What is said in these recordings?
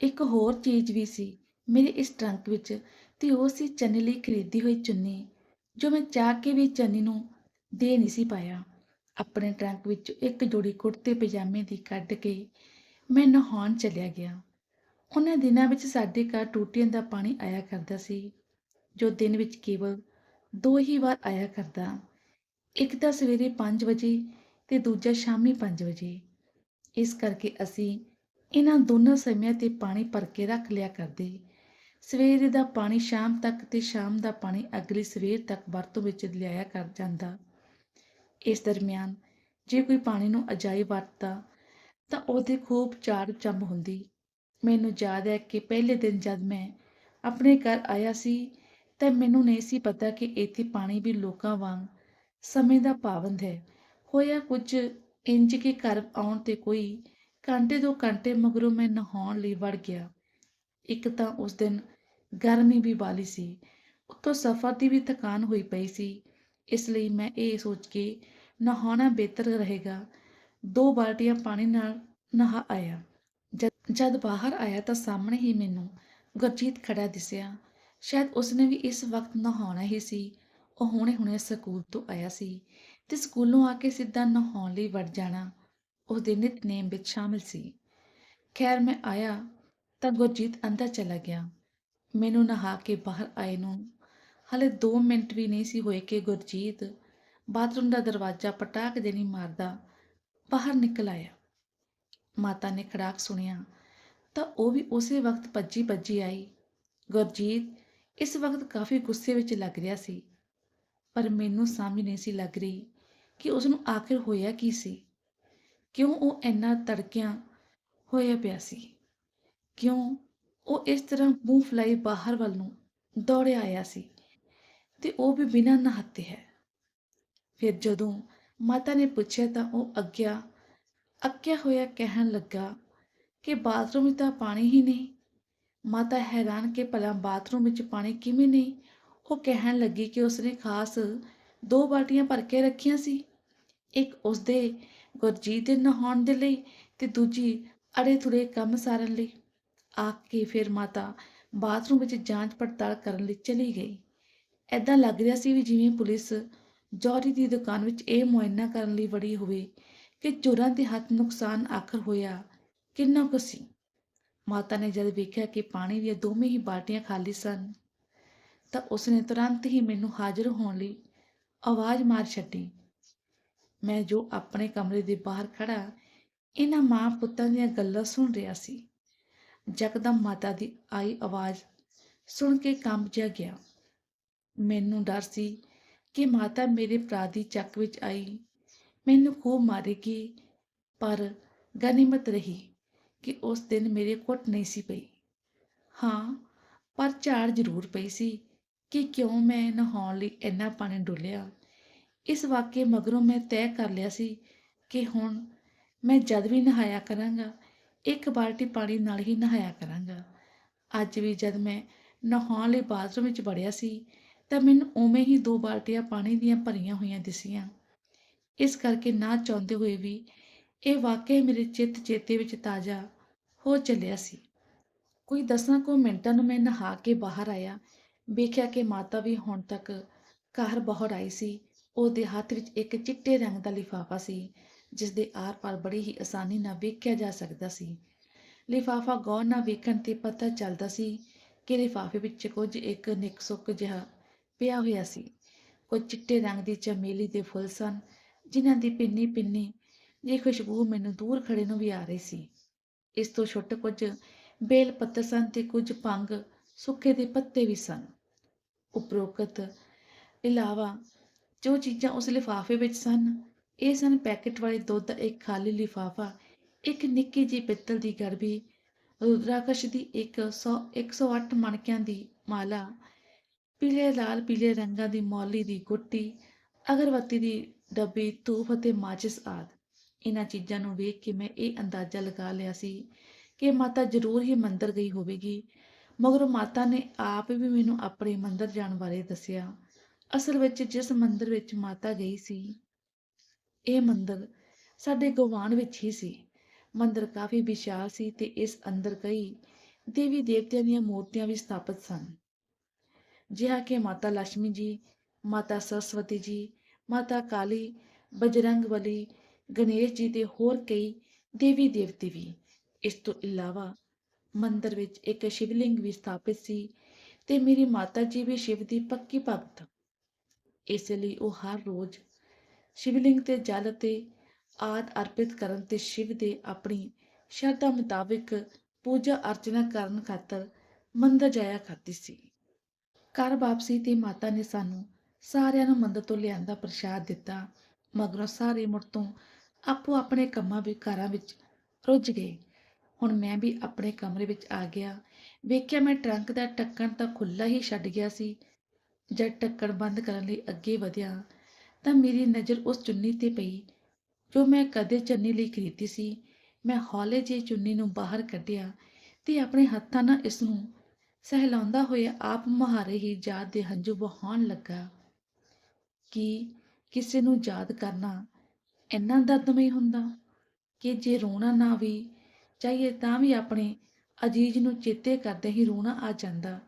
ਇੱਕ ਹੋਰ ਚੀਜ਼ ਵੀ ਸੀ, ਮੇਰੇ ਇਸ ਟਰੰਕ ਵਿੱਚ, ਤੇ ਉਹ ਸੀ ਚੰਨੀ ਲਈ ਖਰੀਦੀ ਹੋਈ ਚੁੰਨੀ, ਜੋ ਮੈਂ ਚਾਹ ਕੇ ਵੀ ਚੰਨੀ ਨੂੰ ਦੇ ਨਹੀਂ ਸੀ ਪਾਇਆ। ਆਪਣੇ ਟਰੰਕ ਵਿੱਚ ਇੱਕ ਜੋੜੀ ਕੁੜਤੇ ਪਜਾਮੇ ਦੀ ਕੱਢ ਕੇ ਮੈਂ ਨਹਾਉਣ ਚਲਿਆ ਗਿਆ। ਉਹਨਾਂ ਦਿਨਾਂ ਵਿੱਚ ਸਾਡੇ ਘਰ ਟੂਟੀਆਂ ਦਾ ਪਾਣੀ ਆਇਆ ਕਰਦਾ ਸੀ, ਜੋ ਦਿਨ ਵਿੱਚ ਕੇਵਲ ਦੋ ਹੀ ਵਾਰ ਆਇਆ ਕਰਦਾ। ਇੱਕ ਤਾਂ ਸਵੇਰੇ 5 ਵਜੇ ਤੇ ਦੂਜਾ ਸ਼ਾਮੀ 5 ਵਜੇ। ਇਸ ਕਰਕੇ ਅਸੀਂ ਇਹਨਾਂ ਦੋਨਾਂ ਸਮਿਆਂ ਤੇ ਪਾਣੀ ਭਰ ਕੇ ਰੱਖ ਲਿਆ ਕਰਦੇ ਸਵੇਰੇ ਦਾ ਪਾਣੀ ਸ਼ਾਮ ਤੱਕ ਤੇ ਸ਼ਾਮ ਦਾ ਪਾਣੀ ਅਗਲੀ ਸਵੇਰ ਤੱਕ ਵਰਤੋਂ ਵਿੱਚ ਲਿਆਇਆ ਕਰ ਜਾਂਦਾ। ਇਸ ਦਰਮਿਆਨ ਜੇ ਕੋਈ ਪਾਣੀ ਨੂੰ ਅਜਾਈ ਵਰਤਦਾ, ਤਾਂ ਉਹਦੇ ਖੂਬ ਚਾਰ ਚੰਮ ਹੁੰਦੀ। ਮੈਨੂੰ ਯਾਦ ਹੈ ਕਿ ਪਹਿਲੇ ਦਿਨ ਜਦ ਮੈਂ ਆਪਣੇ ਘਰ ਆਇਆ ਸੀ, ਤਾਂ ਮੈਨੂੰ ਨਹੀਂ ਸੀ ਪਤਾ ਕਿ ਇੱਥੇ ਪਾਣੀ ਵੀ ਲੋਕਾਂ ਵਾਂਗ ਸਮੇਂ ਦਾ ਪਾਬੰਦ ਹੈ। ਹੋਇਆ ਕੁਝ ਇੰਜ ਕੇ ਘਰ ਆਉਣ ਤੇ ਕੋਈ ਘੰਟੇ ਦੋ ਘੰਟੇ ਮਗਰੋਂ ਮੈਂ ਨਹਾਉਣ ਲਈ ਵੜ ਗਿਆ। ਇੱਕ ਤਾਂ ਉਸ ਦਿਨ ਗਰਮੀ ਵੀ ਵਾਲੀ ਸੀ। ਉੱਤੋਂ ਸਫ਼ਰ ਦੀ ਵੀ ਥਕਾਨ ਹੋਈ ਪਈ ਸੀ। ਇਸ ਲਈ ਮੈਂ ਇਹ ਸੋਚ ਕੇ ਨਹਾਉਣਾ ਬਿਹਤਰ ਰਹੇਗਾ। ਦੋ ਬਾਲਟੀਆਂ ਪਾਣੀ ਨਾਲ ਨਹਾ ਆਇਆ। ਜਦ ਜਦ ਬਾਹਰ ਆਇਆ ਤਾਂ ਸਾਹਮਣੇ ਹੀ ਮੈਨੂੰ ਗੁਰਜੀਤ ਖੜਾ ਦਿਸਿਆ। ਸ਼ਾਇਦ ਉਸਨੇ ਵੀ ਇਸ ਵਕਤ ਨਹਾਉਣਾ ਹੀ ਸੀ। ਉਹ ਹੁਣੇ-ਹੁਣੇ ਸਕੂਲ ਤੋਂ ਆਇਆ ਸੀ ਤੇ ਸਕੂਲੋਂ ਆ ਕੇ ਸਿੱਧਾ ਨਹਾਉਣ ਲਈ ਵੜ ਜਾਣਾ। ਉਸ ਦੇ ਨਿਤਨੇਮ ਵਿੱਚ ਸ਼ਾਮਿਲ ਸੀ। ਖੈਰ ਮੈਂ ਆਇਆ ਤਾਂ ਗੁਰਜੀਤ ਅੰਦਰ ਚਲਾ ਗਿਆ। ਮੈਨੂੰ ਨਹਾ ਕੇ ਬਾਹਰ ਆਏ ਨੂੰ ਹਲੇ 2 ਮਿੰਟ ਵੀ ਨਹੀਂ ਸੀ ਹੋਏ ਕਿ ਗੁਰਜੀਤ ਬਾਥਰੂਮ ਦਾ ਦਰਵਾਜ਼ਾ ਪਟਾਕ ਦੇ ਨਹੀਂ ਮਾਰਦਾ ਬਾਹਰ ਨਿਕਲ ਆਇਆ। ਮਾਤਾ ਨੇ ਖੜਾਕ ਸੁਣਿਆ ਤਾਂ ਉਹ ਵੀ ਉਸੇ ਵਕਤ ਭੱਜੀ ਭੱਜੀ ਆਈ। ਗੁਰਜੀਤ ਇਸ ਵਕਤ ਕਾਫੀ ਗੁੱਸੇ ਵਿੱਚ ਲੱਗ ਰਿਹਾ ਸੀ, ਪਰ ਮੈਨੂੰ ਸਮਝ ਨਹੀਂ ਸੀ ਲੱਗ ਰਹੀ ਕਿ ਉਸ ਨੂੰ ਆਖਿਰ ਹੋਇਆ ਕੀ ਸੀ। ਕਿਉਂ ਉਹ ਇੰਨਾ ਤੜਕਿਆ ਹੋਇਆ ਪਿਆ ਸੀ? ਕਿਉਂ ਉਹ ਇਸ ਤਰ੍ਹਾਂ ਮੂੰਹ ਫਲਾਈ ਬਾਹਰ ਵੱਲ ਨੂੰ ਦੌੜਿਆ ਆਇਆ ਸੀ ਤੇ ਉਹ ਵੀ ਬਿਨਾਂ ਨਹਾਤੇ ਹੈ? ਫਿਰ ਜਦੋਂ ਮਾਤਾ ਨੇ ਪੁੱਛਿਆ ਤਾਂ ਉਹ ਅੱਗਿਆ, ਅੱਕਿਆ ਹੋਇਆ ਕਹਿਣ ਲੱਗਾ ਕਿ ਬਾਥਰੂਮ ਵਿੱਚ ਤਾਂ ਪਾਣੀ ਹੀ ਨਹੀਂ। ਮਾਤਾ ਹੈਰਾਨ ਕਿ ਭਲਾ ਬਾਥਰੂਮ ਵਿੱਚ ਪਾਣੀ ਕਿਵੇਂ ਨਹੀਂ? ਉਹ ਕਹਿਣ ਲੱਗੀ ਕਿ ਉਸਨੇ ਖਾਸ ਦੋ ਬਾਲਟੀਆਂ ਭਰ ਕੇ ਰੱਖੀਆਂ ਸੀ। ਇੱਕ ਉਸਦੇ ਗੁਰਜੀਤ ਦੇ ਨਹਾਉਣ ਦੇ ਲਈ ਤੇ ਦੂਜੀ ਅੜੇ ਥੁੜੇ ਕੰਮ ਸਾਰਨ ਲਈ। ਆਖ ਕੇ ਫਿਰ ਮਾਤਾ ਬਾਥਰੂਮ ਵਿੱਚ ਜਾਂਚ ਪੜਤਾਲ ਕਰਨ ਲਈ ਚਲੀ ਗਈ। ਐਦਾਂ ਲੱਗ ਰਿਹਾ ਸੀ ਵੀ ਜਿਵੇਂ ਪੁਲਿਸ ਜੌਹਰੀ ਦੀ ਦੁਕਾਨ ਵਿੱਚ ਇਹ ਮੁਆਇਨਾ ਕਰਨ ਲਈ ਵੜੀ ਹੋਵੇ ਕਿ ਚੋਰਾਂ ਦੇ ਹੱਥ ਨੁਕਸਾਨ ਆਖਰ ਹੋਇਆ ਕਿੰਨਾ ਕੁ ਸੀ। ਮਾਤਾ ਨੇ ਜਦ ਵੇਖਿਆ ਕਿ ਪਾਣੀ ਦੀਆਂ ਦੋਵੇਂ ਹੀ ਬਾਲਟੀਆਂ ਖਾਲੀ ਸਨ, ਤਾਂ ਉਸਨੇ ਤੁਰੰਤ ਹੀ ਮੈਨੂੰ ਹਾਜ਼ਰ ਹੋਣ ਲਈ ਆਵਾਜ਼ ਮਾਰ ਛੱਡੀ। ਮੈਂ ਜੋ ਆਪਣੇ ਕਮਰੇ ਦੇ ਬਾਹਰ ਖੜਾ ਇਹਨਾਂ ਮਾਂ ਪੁੱਤਾਂ ਦੀਆਂ ਗੱਲਾਂ ਸੁਣ ਰਿਹਾ ਸੀ। ਜਕਦਮ ਮਾਤਾ ਦੀ ਆਈ ਆਵਾਜ਼ ਸੁਣ ਕੇ ਕੰਬ ਜਿਹਾ ਗਿਆ। ਮੈਨੂੰ ਡਰ ਸੀ ਕਿ ਮਾਤਾ ਮੇਰੇ ਭਰਾ ਦੀ ਚੱਕ ਵਿੱਚ ਆਈ। ਮੈਨੂੰ ਖੂਬ ਮਾਰੇਗੀ, ਪਰ ਗਨੀਮਤ ਰਹੀ ਕਿ ਉਸ ਦਿਨ ਮੇਰੇ ਕੁੱਟ ਨਹੀਂ ਸੀ ਪਈ। ਹਾਂ, ਪਰ ਝਾੜ ਜ਼ਰੂਰ ਪਈ ਸੀ ਕਿ ਕਿਉਂ ਮੈਂ ਨਹਾਉਣ ਲਈ ਇੰਨਾ ਪਾਣੀ ਡੋਲਿਆ। ਇਸ ਵਾਕਿਏ ਮਗਰੋਂ ਮੈਂ ਤੈਅ ਕਰ ਲਿਆ ਸੀ ਕਿ ਹੁਣ ਮੈਂ ਜਦ ਵੀ ਨਹਾਇਆ ਕਰਾਂਗਾ, ਇੱਕ ਬਾਲਟੀ ਪਾਣੀ ਨਾਲ ਹੀ ਨਹਾਇਆ ਕਰਾਂਗਾ। ਅੱਜ ਵੀ ਜਦ ਮੈਂ ਨਹਾਉਣ ਲਈ ਬਾਥਰੂਮ ਵਿੱਚ ਵੜਿਆ ਸੀ, ਤਾਂ ਮੈਨੂੰ ਉਵੇਂ ਹੀ ਦੋ ਬਾਲਟੀਆਂ ਪਾਣੀ ਦੀਆਂ ਭਰੀਆਂ ਹੋਈਆਂ ਦਿਸੀਆਂ। ਇਸ ਕਰਕੇ ਨਾ ਚਾਹੁੰਦੇ ਹੋਏ ਵੀ ਇਹ ਵਾਕਿਆ ਮੇਰੇ ਚਿੱਤ ਚੇਤੇ ਵਿੱਚ ਤਾਜ਼ਾ ਹੋ ਚੱਲਿਆ ਸੀ। ਕੋਈ ਦਸਾਂ ਕੁ ਮਿੰਟਾਂ ਨੂੰ ਮੈਂ ਨਹਾ ਕੇ ਬਾਹਰ ਆਇਆ, ਵੇਖਿਆ ਕਿ ਮਾਤਾ ਵੀ ਹੁਣ ਤੱਕ ਘਰ ਬਾਹਰ ਆਈ ਸੀ। ਉਹਦੇ ਹੱਥ ਵਿੱਚ ਇੱਕ ਚਿੱਟੇ ਰੰਗ ਦਾ ਲਿਫਾਫਾ ਸੀ ਜਿਸ ਦੇ ਆਰ-ਪਾਰ ਬੜੀ ਹੀ ਆਸਾਨੀ ਨਾਲ ਵੇਖਿਆ ਜਾ ਸਕਦਾ ਸੀ। ਲਿਫਾਫਾ ਗੌਰ ਨਾਲ ਵੇਖਣ ਤੇ ਪਤਾ ਚੱਲਦਾ ਸੀ ਕਿ ਲਿਫਾਫੇ ਵਿੱਚ ਕੁਝ ਇੱਕ ਨਿੱਕ-ਸੁੱਕ ਜਿਹਾ ਪਿਆ ਹੋਇਆ ਸੀ। ਕੁਝ ਚਿੱਟੇ ਰੰਗ ਦੀ ਚਮੇਲੀ ਦੇ ਫੁੱਲ ਸਨ, ਜਿਨ੍ਹਾਂ ਦੀ ਪਿੰਨੀ ਪਿੰਨੀ ਜਿਹੀ ਖੁਸ਼ਬੂ ਮੈਨੂੰ ਦੂਰ ਖੜੇ ਨੂੰ ਵੀ ਆ ਰਹੀ ਸੀ। ਇਸ ਤੋਂ ਛੁੱਟ ਕੁਝ ਬੇਲ ਪੱਤਰ ਸਨ ਤੇ ਕੁਝ ਭੰਗ ਸੁੱਕੇ ਦੇ ਪੱਤੇ ਵੀ ਸਨ। ਉਪਰੋਕਤ ਇਲਾਵਾ ਜੋ ਚੀਜ਼ਾਂ ਉਸ ਲਿਫਾਫੇ ਵਿੱਚ ਸਨ, ਇਹ ਸਨ ਪੈਕੇਟ ਵਾਲੇ ਦੁੱਧ ਦਾ ਇੱਕ ਖਾਲੀ ਲਿਫਾਫਾ, ਇੱਕ ਨਿੱਕੀ ਜਿਹੀ ਪਿੱਤਲ ਦੀ ਗੜਬੀ ਰੁਦਰਾਕਸ਼ ਦੀ ਇੱਕ 100 108 ਮਣਕਿਆਂ ਦੀ ਮਾਲਾ, ਪੀਲੇ ਲਾਲ ਪੀਲੇ ਰੰਗਾਂ ਦੀ ਮੌਲੀ ਦੀ ਗੁੱਟੀ, ਅਗਰਬੱਤੀ ਦੀ ਡੱਬੀ, ਧੂਫ ਅਤੇ ਮਾਚਿਸ ਆਦਿ। ਇਹਨਾਂ ਚੀਜ਼ਾਂ ਨੂੰ ਵੇਖ ਕੇ ਮੈਂ ਇਹ ਅੰਦਾਜ਼ਾ ਲਗਾ ਲਿਆ ਸੀ ਕਿ ਮਾਤਾ ਜ਼ਰੂਰ ਹੀ ਮੰਦਰ ਗਈ ਹੋਵੇਗੀ, ਮਗਰ ਮਾਤਾ ਨੇ ਆਪ ਵੀ ਮੈਨੂੰ ਆਪਣੇ ਮੰਦਰ ਜਾਣ ਬਾਰੇ ਦੱਸਿਆ। ਅਸਲ ਵਿੱਚ ਜਿਸ ਮੰਦਰ ਵਿੱਚ ਮਾਤਾ ਗਈ ਸੀ, ਇਹ ਮੰਦਰ ਸਾਡੇ ਗਵਾਂਢ ਵਿੱਚ ਹੀ ਸੀ। ਮੰਦਰ ਕਾਫੀ ਵਿਸ਼ਾਲ ਸੀ ਤੇ ਇਸ ਅੰਦਰ ਕਈ ਦੇਵੀ ਦੇਵਤਿਆਂ ਦੀਆਂ ਮੂਰਤੀਆਂ ਵੀ ਸਥਾਪਿਤ ਸਨ। ਜਿਹਾ ਕਿ ਮਾਤਾ ਲక్ష్ਮੀ ਜੀ, ਮਾਤਾ ਸਰਸਵਤੀ ਜੀ, ਮਾਤਾ ਕਾਲੀ ਬਜਰੰਗਬਲੀ ਗਣੇਸ਼ ਜੀ ਤੇ ਹੋਰ ਕਈ ਦੇਵੀ ਦੇਵਤੇ ਵੀ। ਇਸ ਤੋਂ ਇਲਾਵਾ ਮੰਦਰ ਵਿੱਚ ਇੱਕ ਸ਼ਿਵਲਿੰਗ ਵੀ ਸਥਾਪਿਤ ਸੀ ਤੇ ਮੇਰੀ ਮਾਤਾ ਜੀ ਵੀ ਸ਼ਿਵ ਦੀ ਪੱਕੀ ਭਗਤ। ਇਸ ਲਈ ਉਹ ਹਰ ਰੋਜ਼ ਸ਼ਿਵਲਿੰਗ ਤੇ ਜਲ ਤੇ ਆਦ ਅਰਪਿਤ ਕਰਨ ਤੇ ਸ਼ਿਵ ਦੇ ਆਪਣੀ ਸ਼ਰਧਾ ਮੁਤਾਬਿਕ ਪੂਜਾ ਅਰਚਨਾ ਕਰਨ ਖਾਤਰ ਮੰਦਰ ਜਾਇਆ ਕਰਦੀ ਸੀ। ਘਰ ਵਾਪਸੀ ਤੇ ਮਾਤਾ ਨੇ ਸਾਨੂੰ ਸਾਰਿਆਂ ਨੂੰ ਮੰਦਰ ਤੋਂ ਲਿਆਂਦਾ ਪ੍ਰਸ਼ਾਦ ਦਿੱਤਾ, ਮਗਰੋਂ ਸਾਰੇ ਮੁੜ ਤੋਂ ਆਪੋ ਆਪਣੇ ਕੰਮਾਂ ਵਿੱਚ ਘਰਾਂ ਵਿੱਚ ਰੁੱਝ ਗਏ। ਹੁਣ ਮੈਂ ਵੀ ਆਪਣੇ ਕਮਰੇ ਵਿੱਚ ਆ ਗਿਆ। ਵੇਖਿਆ ਮੈਂ ਟਰੰਕ ਦਾ ਢੱਕਣ ਤਾਂ ਖੁੱਲਾ ਹੀ ਛੱਡ ਗਿਆ ਸੀ। ਜਦ ਢੱਕਣ ਬੰਦ ਕਰਨ ਲਈ ਅੱਗੇ ਵਧਿਆ ਤਾਂ ਮੇਰੀ ਨਜ਼ਰ ਉਸ ਚੁੰਨੀ ਤੇ ਪਈ, ਜੋ ਮੈਂ ਕਦੇ ਚੰਨੀ ਲਈ ਖਰੀਦੀ ਸੀ। ਮੈਂ ਹੌਲੇ ਜਿਹੀ ਚੁੰਨੀ ਨੂੰ ਬਾਹਰ ਕੱਢਿਆ ਤੇ ਆਪਣੇ ਹੱਥਾਂ ਨਾਲ ਇਸ ਨੂੰ ਸਹਿਲਾਉਂਦਾ ਹੋਇਆ ਆਪ ਮੁਹਾਰੇ ਹੀ ਯਾਦ ਦੇ ਹੰਝੂ ਵਹਾਉਣ ਲੱਗਾ ਕਿ ਕਿਸੇ ਨੂੰ ਯਾਦ ਕਰਨਾ ਇੰਨਾ ਦਰਦਮਈ ਹੁੰਦਾ ਕਿ ਜੇ ਰੋਣਾ ਨਾ ਵੀ ਚਾਹੀਏ ਤਾਂ ਵੀ ਆਪਣੇ ਅਜੀਜ਼ ਨੂੰ ਚੇਤੇ ਕਰਦੇ ਹੀ ਰੋਣਾ ਆ ਜਾਂਦਾ।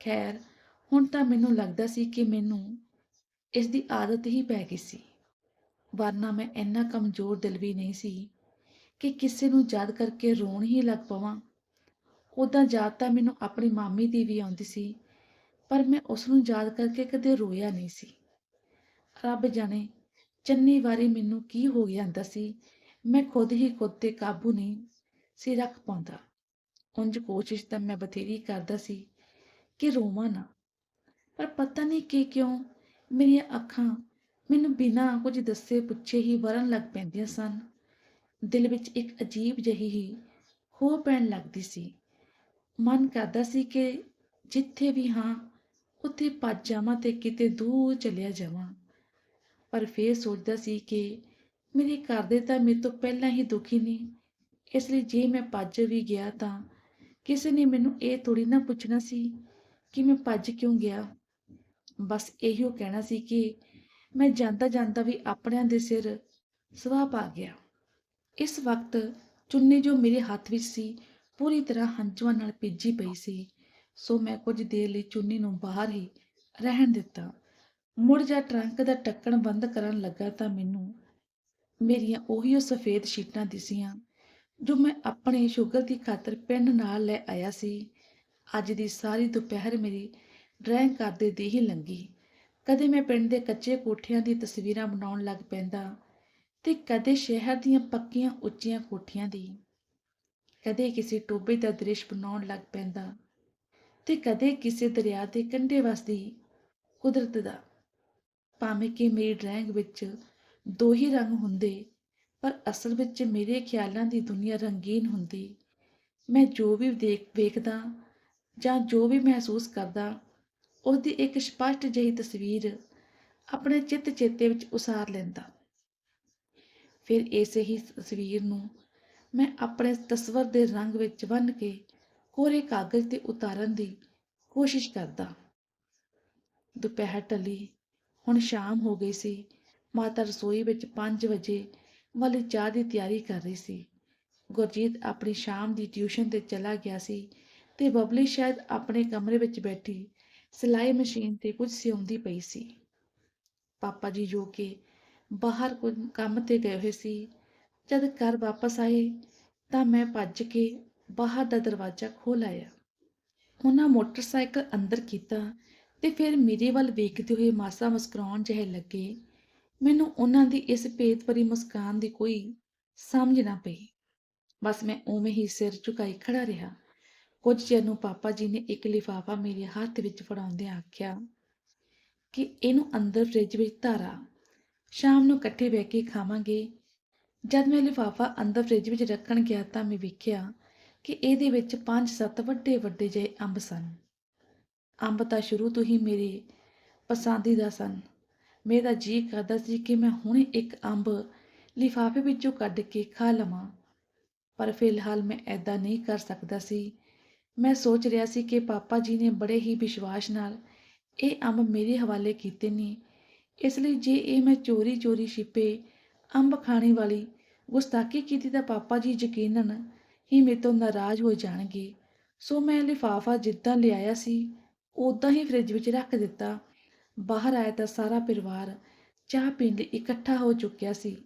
ਖੈਰ ਹੁਣ ਤਾਂ ਮੈਨੂੰ ਲੱਗਦਾ ਸੀ ਕਿ ਮੈਨੂੰ ਇਸ ਦੀ ਆਦਤ ਹੀ ਪੈ ਗਈ ਸੀ। ਵਰਨਾ ਮੈਂ ਇੰਨਾ ਕਮਜ਼ੋਰ ਦਿਲ ਵੀ ਨਹੀਂ ਸੀ ਕਿ ਕਿਸੇ ਨੂੰ ਯਾਦ ਕਰਕੇ ਰੋਣ ਹੀ ਲੱਗ ਪਵਾਂ। ਉਦਾਂ ਯਾਦ ਤਾਂ ਮੈਨੂੰ ਆਪਣੀ ਮਾਮੀ ਦੀ ਵੀ ਆਉਂਦੀ ਸੀ, ਪਰ ਮੈਂ ਉਸ ਨੂੰ ਯਾਦ ਕਰਕੇ ਕਦੇ ਰੋਇਆ ਨਹੀਂ ਸੀ। ਰੱਬ ਜਾਣੇ, ਚੰਨੀ ਵਾਰੀ ਮੈਨੂੰ ਕੀ ਹੋ ਗਿਆ ਹੁੰਦਾ ਸੀ, ਮੈਂ ਖੁਦ ਹੀ ਖੁਦ ਤੇ ਕਾਬੂ ਨਹੀਂ ਸੀ ਰੱਖ ਪਾਉਂਦਾ। ਉਂਝ ਕੋਸ਼ਿਸ਼ ਤਾਂ ਮੈਂ ਬਥੇਰੀ ਕਰਦਾ ਸੀ ਕਿ ਰੋਵਾਂ ਨਾ। ਪਰ ਪਤਾ ਨਹੀਂ ਕਿ ਕਿਉਂ ਮੇਰੀਆਂ ਅੱਖਾਂ ਮੈਨੂੰ ਬਿਨਾਂ ਕੁਝ ਦੱਸੇ ਪੁੱਛੇ ਹੀ ਵਰਨ ਲੱਗ ਪੈਂਦੀਆਂ ਸਨ। ਦਿਲ ਵਿੱਚ ਇੱਕ ਅਜੀਬ ਜਿਹੀ ਹੀ ਹੋ ਪੈਣ ਲੱਗਦੀ ਸੀ। ਮਨ ਕਰਦਾ ਸੀ ਕਿ ਜਿੱਥੇ ਵੀ ਹਾਂ, ਉੱਥੇ ਭੱਜ ਜਾਵਾਂ ਤੇ ਕਿਤੇ ਦੂਰ ਚਲਿਆ ਜਾਵਾਂ। ਪਰ ਫੇਰ ਸੋਚਦਾ ਸੀ ਕਿ ਮੇਰੇ ਘਰ ਦੇ ਤਾਂ ਮੇਰੇ ਤੋਂ ਪਹਿਲਾਂ ਹੀ ਦੁਖੀ ਨੇ। ਇਸ ਲਈ ਜੇ ਮੈਂ ਭੱਜ ਵੀ ਗਿਆ ਤਾਂ ਕਿਸੇ ਨੇ ਮੈਨੂੰ ਇਹ ਥੋੜੀ ਨਾ ਪੁੱਛਣਾ ਸੀ ਕਿ ਮੈਂ ਭੱਜ ਕਿਉਂ ਗਿਆ। ਬਸ ਇਹੋ ਕਹਿਣਾ ਸੀ ਕਿ ਮੈਂ ਜਾਂਦਾ ਜਾਂਦਾ ਵੀ ਆਪਣਿਆਂ ਦੇ ਸਿਰ ਸਵਾਹ ਪਾ ਗਿਆ। ਇਸ ਵਕਤ ਚੁੰਨੀ ਜੋ ਮੇਰੇ ਹੱਥ ਵਿੱਚ ਸੀ, ਪੂਰੀ ਤਰ੍ਹਾਂ ਹੰਝੂਆਂ ਨਾਲ ਭਿੱਜੀ ਪਈ ਸੀ। ਸੋ ਮੈਂ ਕੁਝ ਦੇਰ ਲਈ ਚੁੰਨੀ ਨੂੰ ਬਾਹਰ ਹੀ ਰਹਿਣ ਦਿੱਤਾ। ਮੁੜ ਜਾ ਟਰੰਕ ਦਾ ਟੱਕਣ ਬੰਦ ਕਰਨ ਲੱਗਾ ਤਾਂ ਮੈਨੂੰ ਮੇਰੀਆਂ ਉਹੀ ਸਫੇਦ ਸ਼ੀਟਾਂ ਦਿਸੀਆਂ, ਜੋ ਮੈਂ ਆਪਣੇ ਸ਼ੂਗਰ ਦੀ ਖਾਤਰ ਪਿੰਡ ਨਾਲ ਲੈ ਆਇਆ ਸੀ। ਅੱਜ ਦੀ ਸਾਰੀ ਦੁਪਹਿਰ ਮੇਰੀ ਡਰਾਇੰਗ ਕਰਦੇ ਦੀ ਹੀ ਲੰਗੀ। ਕਦੇ ਮੈਂ ਪਿੰਡ ਦੇ ਕੱਚੇ ਕੋਠਿਆਂ ਦੀ ਤਸਵੀਰਾਂ ਬਣਾਉਣ ਲੱਗ ਪੈਂਦਾ ਤੇ ਕਦੇ ਸ਼ਹਿਰ ਦੀਆਂ ਪੱਕੀਆਂ ਉੱਚੀਆਂ ਕੋਠੀਆਂ ਦੀ। ਕਦੇ ਕਿਸੇ ਟੋਬੇ ਦਾ ਦ੍ਰਿਸ਼ ਬਣਾਉਣ ਲੱਗ ਪੈਂਦਾ ਤੇ ਕਦੇ ਕਿਸੇ ਦਰਿਆ ਦੇ ਕੰਢੇ ਵਸਦੀ ਕੁਦਰਤ ਦਾ। ਭਾਵੇਂ ਕਿ ਮੇਰੀ ਡਰਾਇੰਗ ਵਿੱਚ ਦੋ ਹੀ ਰੰਗ ਹੁੰਦੇ, ਪਰ ਅਸਲ ਵਿੱਚ ਮੇਰੇ ਖਿਆਲਾਂ ਦੀ ਦੁਨੀਆ ਰੰਗੀਨ ਹੁੰਦੀ। ਮੈਂ ਜੋ ਵੀ ਦੇਖ ਵੇਖਦਾ ਜਾਂ ਜੋ ਵੀ ਮਹਿਸੂਸ ਕਰਦਾ ਉਸ ਦੀ ਇੱਕ ਸਪਸ਼ਟ ਜਿਹੀ ਤਸਵੀਰ ਆਪਣੇ ਚਿੱਤ ਚੇਤੇ ਵਿੱਚ ਉਸਾਰ ਲੈਂਦਾ। ਫਿਰ ਇਸੇ ਹੀ ਤਸਵੀਰ ਨੂੰ ਮੈਂ ਆਪਣੇ ਤਸਵਰ ਦੇ ਰੰਗ ਵਿੱਚ ਬੰਨ ਕੇ ਕੋਰੇ ਕਾਗਜ਼ ਤੇ ਉਤਾਰਨ ਦੀ ਕੋਸ਼ਿਸ਼ ਕਰਦਾ। ਦੁਪਹਿਰ ਟਲੀ ਹੁਣ ਸ਼ਾਮ ਹੋ ਗਈ ਸੀ। ਮਾਤਾ ਰਸੋਈ ਵਿੱਚ 5 ਵਜੇ ਵਾਲੀ ਚਾਹ ਦੀ ਤਿਆਰੀ ਕਰ ਰਹੀ ਸੀ। ਗੁਰਜੀਤ ਆਪਣੀ ਸ਼ਾਮ ਦੀ ਟਿਊਸ਼ਨ ਤੇ ਚਲਾ ਗਿਆ ਸੀ ਤੇ ਬਬਲੀ ਸ਼ਾਇਦ ਆਪਣੇ ਕਮਰੇ ਵਿੱਚ ਬੈਠੀ ਸਿਲਾਈ ਮਸ਼ੀਨ ਤੇ ਕੁਝ ਸਿਉਂਦੀ ਪਈ ਸੀ। ਪਾਪਾ ਜੀ ਜੋ ਕਿ ਬਾਹਰ ਕੁਝ ਕੰਮ ਤੇ ਗਏ ਹੋਏ ਸੀ, ਜਦ ਘਰ ਵਾਪਸ ਆਏ ਤਾਂ ਮੈਂ ਭੱਜ ਕੇ ਬਾਹਰ ਦਾ ਦਰਵਾਜ਼ਾ ਖੋਲ੍ਹ ਆਇਆ। ਉਹਨਾਂ ਮੋਟਰਸਾਈਕਲ ਅੰਦਰ ਕੀਤਾ ਤੇ ਫਿਰ ਮੇਰੇ ਵੱਲ ਵੇਖਦੇ ਹੋਏ ਮਾਸਾ ਮੁਸਕਰਾਉਣ ਜਿਹੇ ਲੱਗੇ। ਮੈਨੂੰ ਉਹਨਾਂ ਦੀ ਇਸ ਭੇਤਪਰੀ ਮੁਸਕਾਨ ਦੀ ਕੋਈ ਸਮਝ ਨਾ ਪਈ। ਬਸ ਮੈਂ ਉਵੇਂ ਹੀ ਸਿਰ ਝੁਕਾਈ ਖੜਾ ਰਿਹਾ। ਕੁਝ ਚਿਰ ਨੂੰ ਪਾਪਾ ਜੀ ਨੇ ਇੱਕ ਲਿਫਾਫਾ ਮੇਰੇ ਹੱਥ ਵਿੱਚ ਫੜਾਉਂਦੇ ਆਖਿਆ ਕਿ ਇਹਨੂੰ ਅੰਦਰ ਫ੍ਰਿਜ ਵਿੱਚ ਧਾਰਾ, ਸ਼ਾਮ ਨੂੰ ਇਕੱਠੇ ਬਹਿ ਕੇ ਖਾਵਾਂਗੇ। ਜਦ ਮੈਂ ਲਿਫਾਫਾ ਅੰਦਰ ਫ੍ਰਿਜ ਵਿੱਚ ਰੱਖਣ ਗਿਆ ਤਾਂ ਮੈਂ ਵੇਖਿਆ ਕਿ ਇਹਦੇ ਵਿੱਚ 5-7 ਵੱਡੇ ਵੱਡੇ ਜਿਹੇ ਅੰਬ ਸਨ। ਅੰਬ ਤਾਂ ਸ਼ੁਰੂ ਤੋਂ ਹੀ ਮੇਰੇ ਪਸੰਦੀਦਾ ਸਨ। ਮੇਰਾ ਜੀ ਕਰਦਾ ਸੀ ਕਿ ਮੈਂ ਹੁਣੇ ਇੱਕ ਅੰਬ ਲਿਫਾਫੇ ਵਿੱਚੋਂ ਕੱਢ ਕੇ ਖਾ ਲਵਾਂ, ਪਰ ਫਿਲਹਾਲ ਮੈਂ ਐਦਾਂ ਨਹੀਂ ਕਰ ਸਕਦਾ ਸੀ। ਮੈਂ ਸੋਚ ਰਿਹਾ ਸੀ ਕਿ ਪਾਪਾ ਜੀ ਨੇ ਬੜੇ ਹੀ ਵਿਸ਼ਵਾਸ ਨਾਲ ਇਹ ਅੰਬ ਮੇਰੇ ਹਵਾਲੇ ਕੀਤੇ ਨੇ। ਇਸ ਲਈ ਜੇ ਇਹ ਮੈਂ ਚੋਰੀ ਚੋਰੀ ਛਿਪੇ ਅੰਬ ਖਾਣੇ ਵਾਲੀ ਗੁਸਤਾਖੀ ਕੀਤੀ ਤਾਂ ਪਾਪਾ ਜੀ ਯਕੀਨਨ ਹੀ ਮੇਰੇ ਤੋਂ ਨਾਰਾਜ਼ ਹੋ ਜਾਣਗੇ। ਸੋ ਮੈਂ ਲਿਫਾਫਾ ਜਿੱਦਾਂ ਲਿਆਇਆ ਸੀ ਉਦਾਂ ਹੀ ਫ੍ਰਿਜ ਵਿੱਚ ਰੱਖ ਦਿੱਤਾ। ਬਾਹਰ ਆਇਆ ਤਾਂ ਸਾਰਾ ਪਰਿਵਾਰ ਚਾਹ ਪੀਣ ਲਈ ਇਕੱਠਾ ਹੋ ਚੁੱਕਿਆ ਸੀ।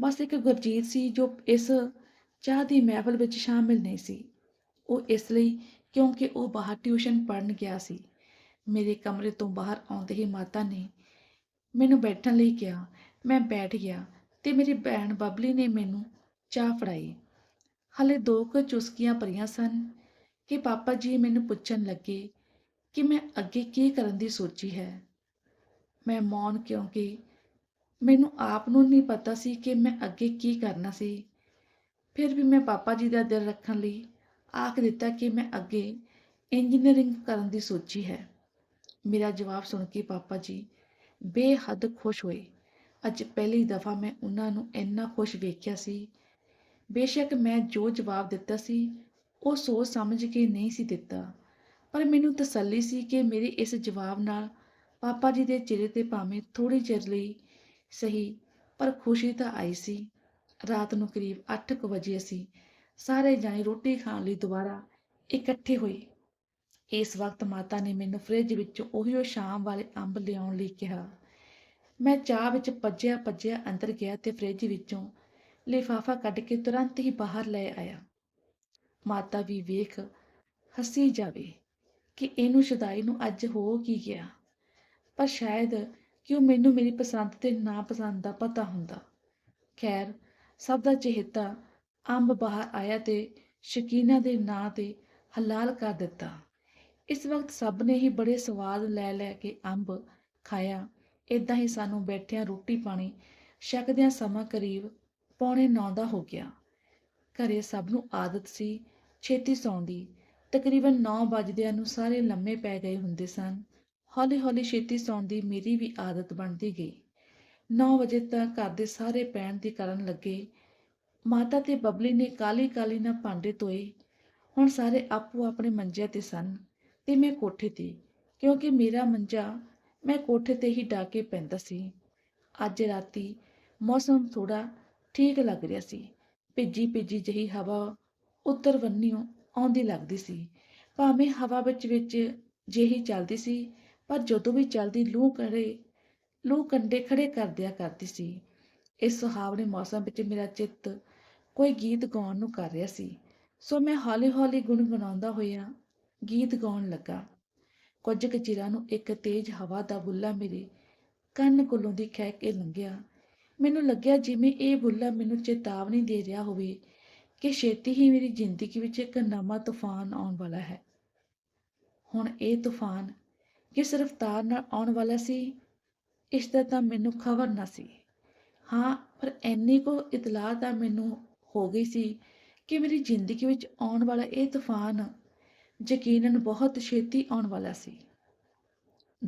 ਬਸ ਇੱਕ ਗੁਰਜੀਤ ਸੀ ਜੋ ਇਸ ਚਾਹ ਦੀ ਮਹਿਫਲ ਵਿੱਚ ਸ਼ਾਮਿਲ ਨਹੀਂ ਸੀ। ਉਹ ਇਸ ਲਈ ਕਿਉਂਕਿ ਉਹ ਬਾਹਰ ਟਿਊਸ਼ਨ ਪੜ੍ਹਨ ਗਿਆ ਸੀ। ਮੇਰੇ ਕਮਰੇ ਤੋਂ ਬਾਹਰ ਆਉਂਦੇ ਹੀ ਮਾਤਾ ਨੇ ਮੈਨੂੰ ਬੈਠਣ ਲਈ ਕਿਹਾ। ਮੈਂ ਬੈਠ ਗਿਆ ਤੇ ਮੇਰੀ ਭੈਣ ਬਬਲੀ ਨੇ ਮੈਨੂੰ ਚਾਹ ਫੜਾਈ। ਹਲੇ ਦੋ ਕੁ ਚੁਸਕੀਆਂ ਪਰੀਆਂ ਸਨ ਕਿ ਪਾਪਾ ਜੀ ਮੈਨੂੰ ਪੁੱਛਣ ਲੱਗੇ ਕਿ ਮੈਂ ਅੱਗੇ ਕੀ ਕਰਨ ਦੀ ਸੋਚੀ ਹੈ। ਮੈਂ ਮੌਨ ਕਿਉਂਕਿ ਮੈਨੂੰ ਆਪ ਨੂੰ ਨਹੀਂ ਪਤਾ ਸੀ ਕਿ ਮੈਂ ਅੱਗੇ ਕੀ ਕਰਨਾ ਸੀ। ਫਿਰ ਵੀ ਮੈਂ ਪਾਪਾ ਜੀ ਦਾ ਦਿਲ ਰੱਖਣ ਲਈ ਆਖ ਦਿੱਤਾ ਕਿ ਮੈਂ ਅੱਗੇ ਇੰਜੀਨੀਅਰਿੰਗ ਕਰਨ ਦੀ ਸੋਚੀ ਹੈ। ਮੇਰਾ ਜਵਾਬ ਸੁਣ ਕੇ ਪਾਪਾ ਜੀ ਬੇਹੱਦ ਖੁਸ਼ ਹੋਏ। ਅੱਜ ਪਹਿਲੀ ਦਫਾ ਮੈਂ ਉਹਨਾਂ ਨੂੰ ਇੰਨਾ ਖੁਸ਼ ਵੇਖਿਆ ਸੀ। ਬੇਸ਼ੱਕ ਮੈਂ ਜੋ ਜਵਾਬ ਦਿੱਤਾ ਸੀ, ਉਹ ਸੋਚ ਸਮਝ ਕੇ ਨਹੀਂ ਸੀ ਦਿੱਤਾ। ਪਰ ਮੈਨੂੰ ਤਸੱਲੀ ਸੀ ਕਿ ਮੇਰੇ ਇਸ ਜਵਾਬ ਨਾਲ ਪਾਪਾ ਜੀ ਦੇ ਚਿਹਰੇ ਤੇ ਭਾਵੇਂ ਥੋੜੀ ਚਿਰ ਲਈ ਸਹੀ, ਪਰ ਖੁਸ਼ੀ ਤਾਂ ਆਈ ਸੀ। ਰਾਤ ਨੂੰ ਕਰੀਬ 8:00 ਵਜੇ ਅਸੀਂ ਸਾਰੇ ਜਾਣੇ ਰੋਟੀ ਖਾਣ ਲਈ ਦੁਬਾਰਾ ਇਕੱਠੇ ਹੋਏ। ਇਸ ਵਕਤ ਮਾਤਾ ਨੇ ਮੈਨੂੰ ਫ੍ਰਿਜ ਵਿੱਚੋਂ ਉਹੀ ਉਹ ਸ਼ਾਮ ਵਾਲੇ ਅੰਬ ਲਿਆਉਣ ਲਈ ਕਿਹਾ। ਮੈਂ ਚਾਹ ਵਿੱਚ ਭੱਜਿਆ ਭੱਜਿਆ ਅੰਦਰ ਗਿਆ ਤੇ ਫ੍ਰਿਜ ਵਿੱਚੋਂ ਲਿਫਾਫਾ ਕੱਢ ਕੇ ਤੁਰੰਤ ਹੀ ਬਾਹਰ ਲੈ ਆਇਆ। ਮਾਤਾ ਵੀ ਵੇਖ ਹੱਸੀ ਜਾਵੇ ਕਿ ਇਹਨੂੰ ਸ਼ਦਾਈ ਨੂੰ ਅੱਜ ਹੋ ਕੀ ਗਿਆ। ਪਰ ਸ਼ਾਇਦ ਕਿ ਉਹ ਮੈਨੂੰ ਮੇਰੀ ਪਸੰਦ ਤੇ ਨਾ ਪਸੰਦ ਦਾ ਪਤਾ ਹੁੰਦਾ। ਖੈਰ, ਸਭ ਦਾ ਚਿਹਤਾ ਅੰਬ ਬਾਹਰ ਆਇਆ ਤੇ ਸ਼ਕੀਨਾ ਦੇ ਨਾਂ ਤੇ ਹਲਾਲ ਕਰ ਦਿੱਤਾ। ਇਸ ਵਕਤ ਸਭ ਨੇ ਹੀ ਬੜੇ ਸਵਾਦ ਲੈ ਲੈ ਕੇ ਅੰਬ ਖਾਇਆ। ਇਦਾਂ ਹੀ ਸਾਨੂੰ ਬੈਠਿਆਂ ਰੋਟੀ ਪਾਣੀ ਛਕਦਿਆਂ ਸਮਾਂ ਕਰੀਬ ਪੌਣੇ ਨੌ ਦਾ ਹੋ ਗਿਆ। ਘਰੇ ਸਭ ਨੂੰ ਆਦਤ ਸੀ ਛੇਤੀ ਸੌਣ ਦੀ। ਤਕਰੀਬਨ 9 ਵਜਦਿਆਂ ਨੂੰ ਸਾਰੇ ਲੰਮੇ ਪੈ ਗਏ ਹੁੰਦੇ ਸਨ। ਹੌਲੀ ਹੌਲੀ ਛੇਤੀ ਸੌਣ ਦੀ ਮੇਰੀ ਵੀ ਆਦਤ ਬਣਦੀ ਗਈ। 9 ਵਜੇ ਤੱਕ ਘਰ ਦੇ ਸਾਰੇ ਪੈਣ ਦੀ ਕਰਨ ਲੱਗੇ ਮਾਤਾ ਤੇ ਬਬਲੀ ਨੇ ਕਾਲੀ ਕਾਲੀ ਨਾਲ ਭਾਂਡੇ ਧੋਏ। ਹੁਣ ਸਾਰੇ ਆਪੋ ਆਪਣੇ ਮੰਜਿਆਂ ਤੇ ਸਨ ਤੇ ਮੈਂ ਕੋਠੇ ਤੇ, ਕਿਉਂਕਿ ਮੇਰਾ ਮੰਜਾ ਮੈਂ ਕੋਠੇ ਤੇ ਹੀ ਢਾ ਕੇ ਪੈਂਦਾ ਸੀ। ਅੱਜ ਰਾਤੀ ਮੌਸਮ ਥੋੜਾ ਠੀਕ ਲੱਗ ਰਿਹਾ ਸੀ। ਭਿੱਜੀ ਭਿੱਜੀ ਜਿਹੀ ਹਵਾ ਉੱਤਰ ਬੰਨਿਓ ਆਉਂਦੀ ਲੱਗਦੀ ਸੀ। ਭਾਵੇਂ ਹਵਾ ਵਿੱਚ ਵਿੱਚ ਜਿਹੀ ਚੱਲਦੀ ਸੀ, ਪਰ ਜਦੋਂ ਵੀ ਚੱਲਦੀ ਲੂ ਕਰੇ ਲੂ ਕੰਡੇ ਖੜੇ ਕਰ ਦਿਆ ਕਰਦੀ ਸੀ। ਇਸ ਸੁਹਾਵਣੇ ਮੌਸਮ ਵਿੱਚ ਮੇਰਾ ਚਿੱਤ ਕੋਈ ਗੀਤ ਗਾਉਣ ਨੂੰ ਕਰ ਰਿਹਾ ਸੀ। ਸੋ ਮੈਂ ਹੌਲੀ ਹੌਲੀ ਗੁਣਗੁਣਾਉਂਦਾ ਹੋਇਆ ਗੀਤ ਗਾਉਣ ਲੱਗਾ। ਕੁਝ ਕੁ ਚਿਰਾਂ ਨੂੰ ਇੱਕ ਤੇਜ਼ ਹਵਾ ਦਾ ਬੁੱਲਾ ਮੇਰੇ ਕੰਨ ਕੋਲੋਂ ਦੀ ਖਹਿ ਕੇ ਲੰਘਿਆ। ਮੈਨੂੰ ਲੱਗਿਆ ਜਿਵੇਂ ਇਹ ਬੁੱਲਾ ਮੈਨੂੰ ਚੇਤਾਵਨੀ ਦੇ ਰਿਹਾ ਹੋਵੇ ਕਿ ਛੇਤੀ ਹੀ ਮੇਰੀ ਜ਼ਿੰਦਗੀ ਵਿੱਚ ਇੱਕ ਨਵਾਂ ਤੂਫਾਨ ਆਉਣ ਵਾਲਾ ਹੈ। ਹੁਣ ਇਹ ਤੂਫਾਨ ਕਿਸ ਰਫ਼ਤਾਰ ਨਾਲ ਆਉਣ ਵਾਲਾ ਸੀ, ਇਸ ਦਾ ਤਾਂ ਮੈਨੂੰ ਖਬਰ ਨਾ ਸੀ। ਹਾਂ, ਪਰ ਐਨੀ ਕੋ ਇਤਲਾਹ ਤਾਂ ਮੈਨੂੰ ਹੋ ਗਈ ਸੀ ਕਿ ਮੇਰੀ ਜ਼ਿੰਦਗੀ ਵਿੱਚ ਆਉਣ ਵਾਲਾ ਇਹ ਤੂਫਾਨ ਯਕੀਨਨ ਬਹੁਤ ਛੇਤੀ ਆਉਣ ਵਾਲਾ ਸੀ।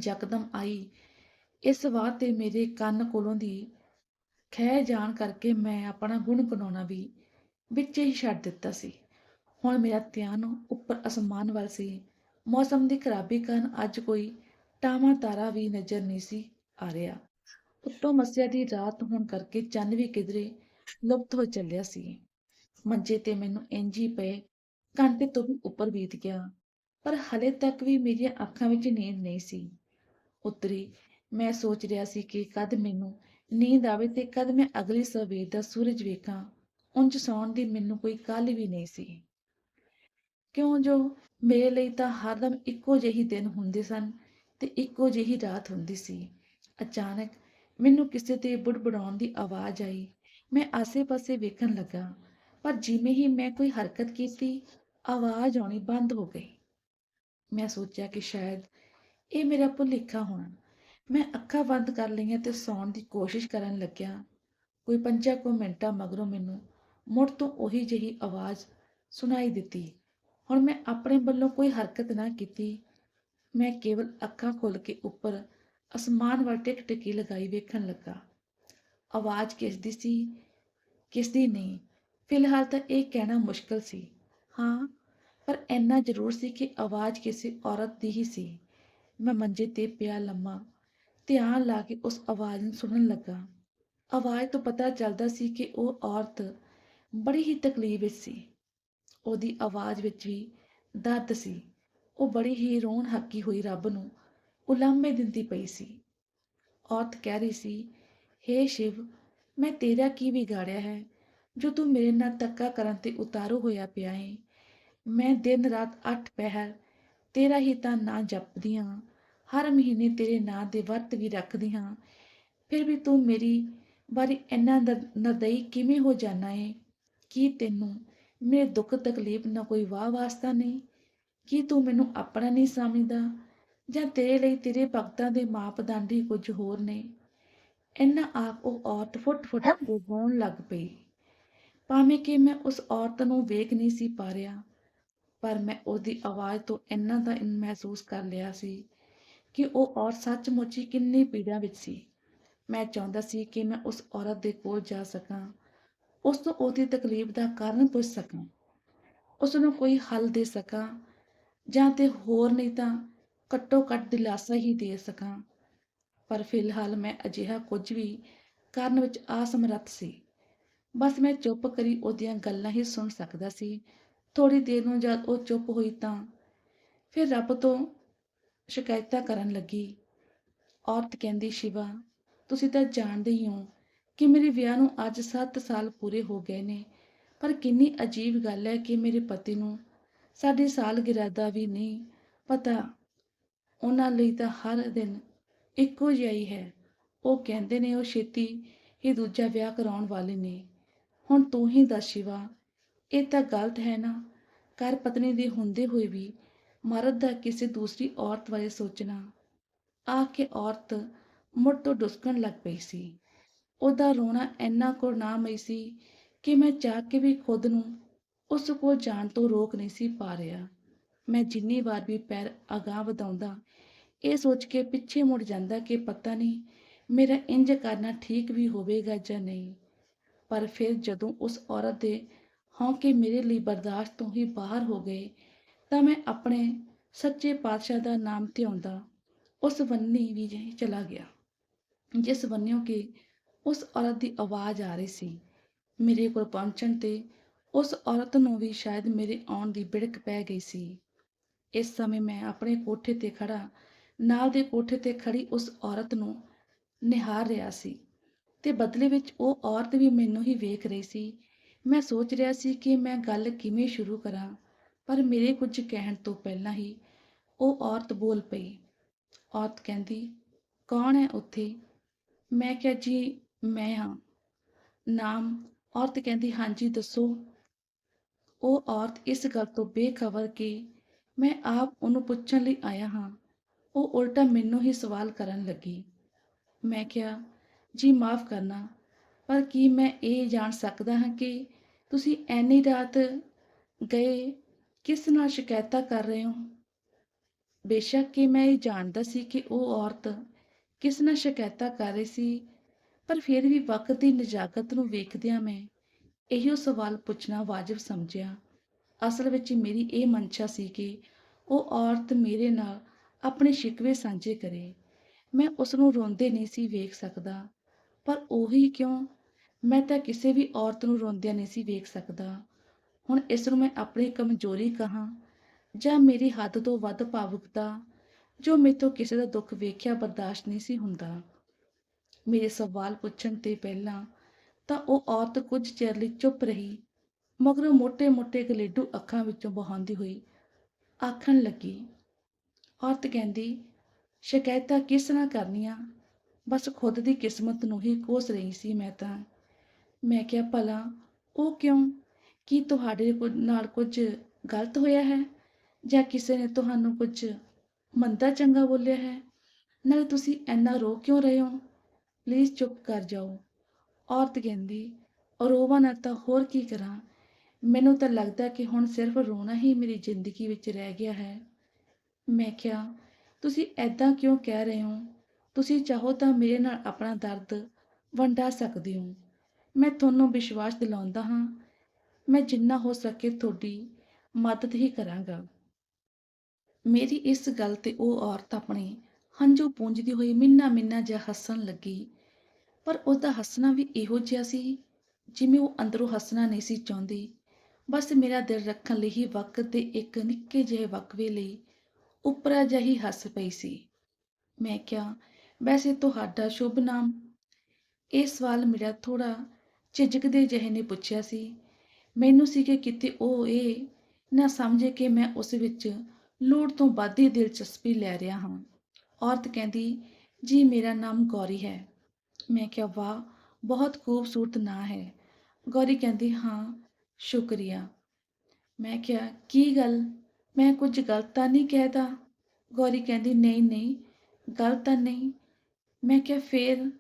ਯਕਦਮ ਆਈ। ਇਸ ਵਾਰ ਤੇ ਮੇਰੇ ਕੰਨ ਕੋਲੋਂ ਦੀ ਖਹਿ ਜਾਣ ਕਰਕੇ ਮੈਂ ਆਪਣਾ ਗੁਣ ਗਨਾਉਣਾ ਵੀ ਵਿੱਚ ਹੀ ਛੱਡ ਦਿੱਤਾ ਸੀ। ਹੁਣ ਮੇਰਾ ਧਿਆਨ ਉੱਪਰ ਅਸਮਾਨ ਵੱਲ ਸੀ। ਮੌਸਮ ਦੀ ਖਰਾਬੀ ਕਾਰਨ ਅੱਜ ਕੋਈ ਟਾਵਾਂ ਤਾਰਾ ਵੀ ਨਜ਼ਰ ਨਹੀਂ ਸੀ ਆ ਰਿਹਾ। ਉੱਤੋਂ ਮੱਸਿਆ ਦੀ ਰਾਤ ਹੋਣ ਕਰਕੇ ਚੰਨ ਵੀ ਕਿਧਰੇ ਲੁਪਤ ਹੋ ਚੱਲਿਆ ਸੀ। ਮੰਜੇ ਤੇ ਮੈਨੂੰ ਇੰਝ ਹੀ ਪਏ ਘੰਟੇ ਤੋਂ ਵੀ ਉੱਪਰ ਬੀਤ ਗਿਆ। ਪਰ ਹਲੇ ਤੱਕ ਵੀ ਮੇਰੀਆਂ ਅੱਖਾਂ ਵਿੱਚ ਨੀਂਦ ਨਹੀਂ ਸੀ। ਉਤਰੀ, ਮੈਂ ਸੋਚ ਰਿਹਾ ਸੀ ਕਿ ਕਦ ਮੈਨੂੰ ਨੀਂਦ ਆਵੇ ਤੇ ਕਦ ਮੈਂ ਅਗਲੀ ਸਵੇਰ ਦਾ ਸੂਰਜ ਵੇਖਾਂ। ਉਂਝ ਸੌਣ ਦੀ ਮੈਨੂੰ ਕੋਈ ਕਾਹਲੀ ਵੀ ਨਹੀਂ ਸੀ। ਕਿਉਂ ਜੋ ਮੇਰੇ ਲਈ ਤਾਂ ਹਰਦਮ ਇੱਕੋ ਜਿਹੀ ਦਿਨ ਹੁੰਦੇ ਸਨ ਤੇ ਇੱਕੋ ਜਿਹੀ ਰਾਤ ਹੁੰਦੀ ਸੀ। ਅਚਾਨਕ ਮੈਨੂੰ ਕਿਸੇ ਦੇ ਬੁੜਬੁੜਾਉਣ ਦੀ ਆਵਾਜ਼ ਆਈ। ਮੈਂ ਆਸੇ-ਪਾਸੇ ਵੇਖਣ ਲੱਗਾ, ਪਰ ਜਿਵੇਂ ਹੀ ਮੈਂ ਕੋਈ ਹਰਕਤ ਕੀਤੀ, ਆਵਾਜ਼ ਆਉਣੀ ਬੰਦ ਹੋ ਗਈ। ਮੈਂ ਸੋਚਿਆ ਕਿ ਸ਼ਾਇਦ ਇਹ ਮੇਰਾ ਭੁਲੇਖਾ ਹੋਣਾ। ਮੈਂ ਅੱਖਾਂ ਬੰਦ ਕਰ ਲਈਆਂ ਤੇ ਸੌਣ ਦੀ ਕੋਸ਼ਿਸ਼ ਕਰਨ ਲੱਗਿਆ। ਕੋਈ ਪੰਜਾਂ ਕੁ ਮਿੰਟਾਂ ਮਗਰੋਂ ਮੈਨੂੰ ਮੁੜ ਤੋਂ ਉਹੀ ਜਿਹੀ ਆਵਾਜ਼ ਸੁਣਾਈ ਦਿੱਤੀ। ਹੁਣ ਮੈਂ ਆਪਣੇ ਵੱਲੋਂ ਕੋਈ ਹਰਕਤ ਨਾ ਕੀਤੀ। ਮੈਂ ਕੇਵਲ ਅੱਖਾਂ ਖੋਲ ਕੇ ਉੱਪਰ ਅਸਮਾਨ ਵੱਲ ਟਿਕ ਟਿਕੀ ਲਗਾਈ ਵੇਖਣ ਲੱਗਾ। ਆਵਾਜ਼ ਕਿਸ ਦੀ ਸੀ ਕਿਸ ਦੀ ਨਹੀਂ। ਫਿਲਹਾਲ ਤਾਂ ਇਹ ਕਹਿਣਾ ਮੁਸ਼ਕਲ ਸੀ। ਹਾਂ, ਪਰ ਇੰਨਾ ਜ਼ਰੂਰ ਸੀ ਕਿ ਆਵਾਜ਼ ਕਿਸੇ ਔਰਤ ਦੀ ਹੀ ਸੀ। ਮੈਂ ਮੰਜੇ ਤੇ ਪਿਆ ਲੰਮਾ, ਧਿਆਨ ਲਾ ਕੇ ਉਸ ਆਵਾਜ਼ ਨੂੰ ਸੁਣਨ ਲੱਗਾ। ਆਵਾਜ਼ ਤੋਂ ਪਤਾ ਚੱਲਦਾ ਸੀ ਕਿ ਉਹ ਔਰਤ ਬੜੀ ਹੀ ਤਕਲੀਫ ਵਿੱਚ ਸੀ। ਉਹਦੀ ਆਵਾਜ਼ ਵਿੱਚ ਵੀ ਦਰਦ ਸੀ। ਉਹ ਬੜੀ ਹੀ ਰੋਣ ਹੱਕੀ ਹੋਈ ਰੱਬ ਨੂੰ। ਉਲਾਮੇ ਦਿੰਦੀ ਪਈ ਸੀ। ਔਰਤ ਕਹਿ ਰਹੀ ਸੀ ਹੇ ਸ਼ਿਵ, ਮੈਂ ਤੇਰਾ ਕੀ ਵਿਗਾੜਿਆ ਹੈ, ਜੋ ਤੂੰ ਮੇਰੇ ਨਾਲ ਧੱਕਾ ਕਰਨ ਤੇ ਉਤਾਰੂ ਹੋਇਆ ਪਿਆ ਹੈ ਮੈਂ ਦਿਨ ਰਾਤ ਅੱਠ ਪਹਿਰ ਤੇਰਾ ਹੀ ਤਾਂ ਨਾਂ ਜਪਦੀ ਹਾਂ ਹਰ ਮਹੀਨੇ ਤੇਰੇ ਨਾਂ ਦੇ ਵਰਤ ਵੀ ਰੱਖਦੀ ਹਾਂ ਫਿਰ ਵੀ ਤੂੰ ਮੇਰੀ ਬਾਰੇ ਇੰਨਾ ਦਰ- ਨਰਦਈ ਕਿਵੇਂ ਹੋ ਜਾਣਾ ਹੈ ਕੀ ਤੈਨੂੰ ਮੇਰੇ ਦੁੱਖ ਤਕਲੀਫ ਨਾਲ ਕੋਈ ਵਾਹ ਵਾਸਤਾ ਨਹੀਂ? ਕੀ ਤੂੰ ਮੈਨੂੰ ਆਪਣਾ ਨਹੀਂ ਸਮਝਦਾ, ਜਾਂ ਤੇਰੇ ਲਈ ਤੇਰੇ ਭਗਤਾਂ ਦੇ ਮਾਪਦੰਡ ਹੀ ਕੁਝ ਹੋਰ ਨੇ? ਇੰਨਾ ਆਖ ਉਹ ਔਰਤ ਫੁੱਟ ਫੁੱਟ ਕੇ ਰੋਣ ਲੱਗ ਪਈ। ਭਾਵੇਂ ਕਿ ਮੈਂ ਉਸ ਔਰਤ ਨੂੰ ਵੇਖ ਨਹੀਂ ਸੀ ਪਾ ਰਿਹਾ ਪਰ ਮੈਂ ਉਹਦੀ ਆਵਾਜ਼ ਤੋਂ ਇੰਨਾ ਇਨ ਮਹਿਸੂਸ ਕਰ ਲਿਆ ਸੀ ਕਿ ਉਹ ਔਰਤ ਸੱਚਮੁੱਚ ਹੀ ਕਿੰਨੀ ਪੀੜਾ ਵਿੱਚ ਸੀ। ਮੈਂ ਚਾਹੁੰਦਾ ਸੀ ਕਿ ਮੈਂ ਉਸ ਔਰਤ ਦੇ ਕੋਲ ਜਾ ਸਕਾਂ ਉਸ ਤੋਂ ਉਹਦੀ ਤਕਲੀਫ ਦਾ ਕਾਰਨ ਪੁੱਛ ਸਕਾਂ ਉਸ ਨੂੰ ਕੋਈ ਹੱਲ ਦੇ ਸਕਾਂ ਜਾਂ ਤੇ ਹੋਰ ਨਹੀਂ ਤਾਂ ਘੱਟੋ ਘੱਟ ਦਿਲਾਸਾ ਹੀ ਦੇ ਸਕਾਂ। ਪਰ ਫਿਲਹਾਲ ਮੈਂ ਅਜਿਹਾ ਕੁਝ ਵੀ ਕਰਨ ਵਿੱਚ ਅਸਮਰੱਥ ਸੀ। ਬਸ ਮੈਂ ਚੁੱਪ ਕਰੀ ਉਹਦੀਆਂ ਗੱਲਾਂ ਹੀ ਸੁਣ ਸਕਦਾ ਸੀ। ਥੋੜੀ ਦੇਰ ਨੂੰ ਜਦ ਉਹ ਚੁੱਪ ਹੋਈ ਤਾਂ ਫਿਰ ਰੱਬ ਤੋਂ ਸ਼ਿਕਾਇਤਾਂ ਕਰਨ ਲੱਗੀ। ਔਰਤ ਕਹਿੰਦੀ, ਸ਼ਿਵਾ, ਤੁਸੀਂ ਤਾਂ ਜਾਣਦੇ ਹੀ ਹੋ ਕਿ ਮੇਰੇ ਵਿਆਹ ਨੂੰ ਅੱਜ 7 ਸਾਲ ਪੂਰੇ ਹੋ ਗਏ ਨੇ, ਪਰ ਕਿੰਨੀ ਅਜੀਬ ਗੱਲ ਹੈ ਕਿ ਮੇਰੇ ਪਤੀ ਨੂੰ ਸਾਡੀ ਸਾਲਗਿਰਾ ਦਾ ਵੀ ਨਹੀਂ। ਪਤਾ, ਉਹਨਾਂ ਲਈ ਤਾਂ ਹਰ ਦਿਨ ਇੱਕੋ ਜਿਹਾ ਹੀ ਹੈ। ਉਹ ਕਹਿੰਦੇ ਨੇ, ਉਹ ਛੇਤੀ ਹੀ ਦੂਜਾ ਵਿਆਹ ਕਰਾਉਣ ਵਾਲੇ ਨੇ। ਹੁਣ ਤੂੰ ਹੀ ਦੱਸ ਸ਼ਿਵਾ, ਇਹ ਤਾਂ ਗਲਤ ਹੈ ਨਾ। ਘਰ ਪਤਨੀ ਦੇ ਹੁੰਦੇ ਹੋਏ ਵੀ ਮਰਦ ਦਾ ਕਿਸੇ ਦੂਸਰੀ ਔਰਤ ਬਾਰੇ ਸੋਚਣਾ। ਆ ਕੇ ਔਰਤ ਮੁੜ ਤੋਂ ਡੁਸਕਣ ਲੱਗ ਪਈ ਸੀ। ਉਹਦਾ ਰੋਣਾ ਇੰਨਾ ਕਰੁਣਾਮਈ ਸੀ ਕਿ ਮੈਂ ਚਾਹ ਕੇ ਵੀ ਖੁਦ ਨੂੰ ਉਸ ਕੋਲ ਜਾਣ ਤੋਂ ਰੋਕ ਨਹੀਂ ਸੀ ਪਾ ਰਿਹਾ। ਮੈਂ ਜਿੰਨੀ ਵਾਰ ਵੀ ਪੈਰ ਅਗਾਂਹ ਵਧਾਉਂਦਾ ਇਹ ਸੋਚ ਕੇ ਪਿੱਛੇ ਮੁੜ ਜਾਂਦਾ ਕਿ ਪਤਾ ਨਹੀਂ ਮੇਰਾ ਇੰਜ ਕਰਨਾ ਠੀਕ ਵੀ ਹੋਵੇਗਾ ਜਾਂ ਨਹੀਂ। ਪਰ ਫਿਰ ਜਦੋਂ ਉਸ ਔਰਤ ਦੇ ਹੌਂਕੇ ਮੇਰੇ ਲਈ ਬਰਦਾਸ਼ਤ ਤੋਂ ਹੀ ਬਾਹਰ ਹੋ ਗਏ ਤਾਂ ਮੈਂ ਆਪਣੇ ਸੱਚੇ ਪਾਤਸ਼ਾਹ ਦਾ ਨਾਮ ਧਿਆਉਂਦਾ ਉਸ ਬੰਨੀ ਵੀ ਚਲਾ ਗਿਆ, ਜਿਸ ਬੰਨਿਓ ਕਿ ਉਸ ਔਰਤ ਦੀ ਆਵਾਜ਼ ਆ ਰਹੀ ਸੀ। ਮੇਰੇ ਕੋਲ ਪਹੁੰਚਣ ਤੇ ਉਸ ਔਰਤ ਨੂੰ ਵੀ ਸ਼ਾਇਦ ਮੇਰੇ ਆਉਣ ਦੀ ਬਿੜਕ ਪੈ ਗਈ ਸੀ। ਇਸ ਸਮੇਂ ਮੈਂ ਆਪਣੇ ਕੋਠੇ ਤੇ ਖੜਾ ਨਾਲ ਦੇ ਕੋਠੇ ਤੇ ਖੜੀ ਉਸ ਔਰਤ ਨੂੰ ਨਿਹਾਰ ਰਿਹਾ ਸੀ ਤੇ ਬਦਲੇ ਵਿੱਚ ਉਹ ਔਰਤ ਵੀ ਮੈਨੂੰ ਹੀ ਵੇਖ ਰਹੀ ਸੀ। ਮੈਂ ਸੋਚ ਰਿਹਾ ਸੀ ਕਿ ਮੈਂ ਗੱਲ ਕਿਵੇਂ ਸ਼ੁਰੂ ਕਰਾਂ, ਪਰ ਮੇਰੇ ਕੁਝ ਕਹਿਣ ਤੋਂ ਪਹਿਲਾਂ ਹੀ ਉਹ ਔਰਤ ਬੋਲ ਪਈ। ਔਰਤ ਕਹਿੰਦੀ, ਕੌਣ ਹੈ ਉੱਥੇ? ਮੈਂ ਕਿਹਾ, ਜੀ, ਮੈਂ ਹਾਂ। ਨਾਮ ਔਰਤ ਕਹਿੰਦੀ, ਹਾਂਜੀ, ਦੱਸੋ। ਉਹ ਔਰਤ ਇਸ ਗੱਲ ਤੋਂ ਬੇਖਬਰ ਕਿ ਮੈਂ ਆਪ ਉਹਨੂੰ ਪੁੱਛਣ ਲਈ ਆਇਆ ਹਾਂ। ਉਹ ਉਲਟਾ ਮੈਨੂੰ ਹੀ ਸਵਾਲ ਕਰਨ ਲੱਗੀ। ਮੈਂ ਕਿਹਾ, ਜੀ, ਮਾਫ ਕਰਨਾ, ਪਰ ਕੀ ਮੈਂ ਇਹ ਜਾਣ ਸਕਦਾ ਹਾਂ ਕਿ ਤੁਸੀਂ ਐਨੀ ਰਾਤ ਗਏ, ਕਿਸ ਨਾਲ ਸ਼ਿਕਾਇਤਾਂ ਕਰ ਰਹੇ ਹੋ? ਬੇਸ਼ੱਕ ਕਿ ਮੈਂ ਇਹ ਜਾਣਦਾ ਸੀ ਕਿ ਉਹ ਔਰਤ ਕਿਸ ਨਾਲ ਸ਼ਿਕਾਇਤਾਂ ਕਰ ਰਹੀ ਸੀ, ਪਰ ਫਿਰ ਵੀ ਵਕਤ ਦੀ ਨਜ਼ਾਕਤ ਨੂੰ ਵੇਖਦਿਆਂ ਮੈਂ ਇਹੋ ਸਵਾਲ ਪੁੱਛਣਾ ਵਾਜਬ ਸਮਝਿਆ। ਅਸਲ ਵਿੱਚ ਮੇਰੀ ਇਹ ਮਨਸ਼ਾ ਸੀ ਕਿ ਉਹ ਔਰਤ ਮੇਰੇ ਨਾਲ ਆਪਣੇ ਸ਼ਿਕਵੇ ਸਾਂਝੇ ਕਰੇ। ਮੈਂ ਉਸ ਨੂੰ ਰੋਂਦੇ ਨਹੀਂ ਸੀ ਵੇਖ ਸਕਦਾ। ਪਰ ਉਹੀ ਕਿਉਂ? ਮੈਂ ਤਾਂ ਕਿਸੇ ਵੀ ਔਰਤ ਨੂੰ ਰੋਂਦਿਆਂ ਨਹੀਂ ਸੀ ਵੇਖ ਸਕਦਾ। ਹੁਣ ਇਸ ਨੂੰ ਮੈਂ ਆਪਣੀ ਕਮਜ਼ੋਰੀ ਕਹਾ ਜਾਂ ਮੇਰੀ ਹੱਦ ਤੋਂ ਵੱਧ ਭਾਵੁਕਤਾ, ਜੋ ਮੇਰੇ ਤੋਂ ਕਿਸੇ ਦਾ ਦੁੱਖ ਵੇਖਿਆ ਬਰਦਾਸ਼ਤ ਨਹੀਂ ਸੀ ਹੁੰਦਾ। ਮੇਰੇ ਸਵਾਲ ਪੁੱਛਣ ਤੇ ਪਹਿਲਾਂ ਤਾਂ ਉਹ ਔਰਤ ਕੁਝ ਚਿਰ ਲਈ ਚੁੱਪ ਰਹੀ, ਮਗਰੋਂ ਮੋٹے-ਮੋٹے ਗਲੇਡੂ ਅੱਖਾਂ ਵਿੱਚੋਂ ਬਹਾਉਂਦੀ ਹੋਈ ਆਖਣ ਲੱਗੀ ਔਰਤ ਕਹਿੰਦੀ, ਸ਼ਿਕਾਇਤਾਂ ਕਿਸ ਤਰ੍ਹਾਂ ਕਰਨੀਆਂ? ਬਸ ਖੁਦ ਦੀ ਕਿਸਮਤ ਨੂੰ ਹੀ ਕੋਸ ਰਹੀ ਸੀ ਮੈਂ ਤਾਂ। ਮੈਂ ਕਿਹਾ, ਭਲਾ, ਉਹ ਕਿਉਂ? ਕੀ ਤੁਹਾਡੇ ਕੁ- ਨਾਲ ਕੁਝ ਗਲਤ ਹੋਇਆ ਹੈ? ਜਾਂ ਕਿਸੇ ਨੇ ਤੁਹਾਨੂੰ ਕੁਝ ਮੰਦਾ ਚੰਗਾ ਬੋਲਿਆ ਹੈ? ਨਾਲੇ ਤੁਸੀਂ ਇੰਨਾ ਰੋ ਕਿਉਂ ਰਹੇ ਹੋ? ਪਲੀਜ਼ ਚੁੱਪ ਕਰ ਜਾਓ। ਔਰਤ ਕਹਿੰਦੀ, ਰੋਵਾਂ ਨਾ ਤਾਂ ਹੋਰ ਕੀ ਕਰਾਂ? ਮੈਨੂੰ ਤਾਂ ਲੱਗਦਾ ਕਿ ਹੁਣ ਸਿਰਫ ਰੋਣਾ ਹੀ ਮੇਰੀ ਜ਼ਿੰਦਗੀ ਵਿੱਚ ਰਹਿ ਗਿਆ ਹੈ। ਮੈਂ ਕਿਹਾ, ਤੁਸੀਂ ਐਦਾਂ ਕਿਉਂ ਕਹਿ ਰਹੇ ਹੋ? ਤੁਸੀਂ ਚਾਹੋ ਤਾਂ ਮੇਰੇ ਨਾਲ ਆਪਣਾ ਦਰਦ ਵੰਡਾ ਸਕਦੇ ਹੋ। ਮੈਂ ਤੁਹਾਨੂੰ ਵਿਸ਼ਵਾਸ ਦਿਲਾਉਂਦਾ ਹਾਂ। ਮੈਂ ਜਿੰਨਾ ਹੋ ਸਕੇ ਤੁਹਾਡੀ ਮਦਦ ਹੀ ਕਰਾਂਗਾ। ਮੇਰੀ ਇਸ ਗੱਲ ਤੇ ਉਹ ਔਰਤ ਆਪਣੇ ਹੰਝੂ ਪੂੰਝਦੀ ਹੋਈ ਮਿੰਨਾ ਮਿੰਨਾ ਜਿਹਾ ਹੱਸਣ ਲੱਗੀ। ਪਰ ਉਹਦਾ ਹੱਸਣਾ ਵੀ ਇਹੋ ਜਿਹਾ ਸੀ ਜਿਵੇਂ ਉਹ ਅੰਦਰੋਂ ਹੱਸਣਾ ਨਹੀਂ ਸੀ ਚਾਹੁੰਦੀ। ਬਸ ਮੇਰਾ ਦਿਲ ਰੱਖਣ ਲਈ ਹੀ ਵਕਤ ਦੇ ਇੱਕ ਨਿੱਕੇ ਜਿਹੇ ਵਕਵੇ ਲਈ ਉੱਪਰਾ ਜਿਹੀ ਹੱਸ ਪਈ ਸੀ। ਮੈਂ ਕਿਹਾ, ਵੈਸੇ ਤੁਹਾਡਾ ਸ਼ੁਭ ਨਾਮ? ਇਹ ਸਵਾਲ ਮੇਰਾ ਥੋੜਾ ਝਿਜਕਦੇ ਜਿਹੇ ਨੇ ਪੁੱਛਿਆ ਸੀ। ਮੈਨੂੰ ਸੀ ਕਿ ਕਿਤੇ ਉਹ ਇਹ ਨਾ ਸਮਝੇ ਕਿ ਮੈਂ ਉਸ ਵਿੱਚ ਲੋੜ ਤੋਂ ਵੱਧ ਹੀ ਦਿਲਚਸਪੀ ਲੈ ਰਿਹਾ ਹਾਂ। ਔਰਤ ਕਹਿੰਦੀ, ਜੀ, ਮੇਰਾ ਨਾਮ ਗੌਰੀ ਹੈ। ਮੈਂ ਕਿਹਾ, ਵਾਹ, ਬਹੁਤ ਖੂਬਸੂਰਤ ਨਾਂ ਹੈ। ਗੌਰੀ ਕਹਿੰਦੀ, ਹਾਂ, ਸ਼ੁਕਰੀਆ। ਮੈਂ ਕਿਹਾ, ਕੀ ਗੱਲ? ਮੈਂ ਕੁਝ ਗਲਤ ਤਾਂ ਨਹੀਂ ਕਹਿਦਾ। ਗੌਰੀ ਕਹਿੰਦੀ, ਨਹੀਂ ਨਹੀਂ, ਗਲਤ ਤਾਂ ਨਹੀਂ। ਮੈਂ ਕਿਹਾ, ਫੇਰ?